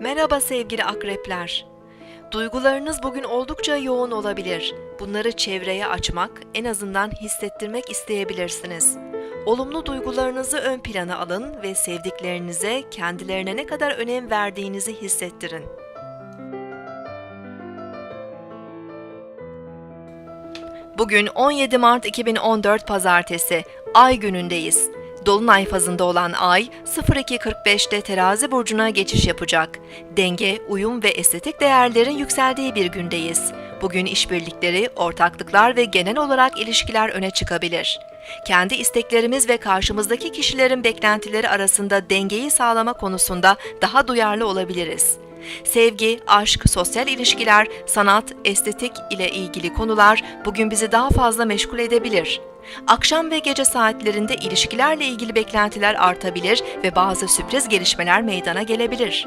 Merhaba sevgili akrepler. Duygularınız bugün oldukça yoğun olabilir. Bunları çevreye açmak, en azından hissettirmek isteyebilirsiniz. Olumlu duygularınızı ön plana alın ve sevdiklerinize kendilerine ne kadar önem verdiğinizi hissettirin. Bugün 17 Mart 2014 Pazartesi, Ay günündeyiz. Dolunay fazında olan Ay 02.45'te Terazi burcuna geçiş yapacak. Denge, uyum ve estetik değerlerin yükseldiği bir gündeyiz. Bugün işbirlikleri, ortaklıklar ve genel olarak ilişkiler öne çıkabilir. Kendi isteklerimiz ve karşımızdaki kişilerin beklentileri arasında dengeyi sağlama konusunda daha duyarlı olabiliriz. Sevgi, aşk, sosyal ilişkiler, sanat, estetik ile ilgili konular bugün bizi daha fazla meşgul edebilir. Akşam ve gece saatlerinde ilişkilerle ilgili beklentiler artabilir ve bazı sürpriz gelişmeler meydana gelebilir.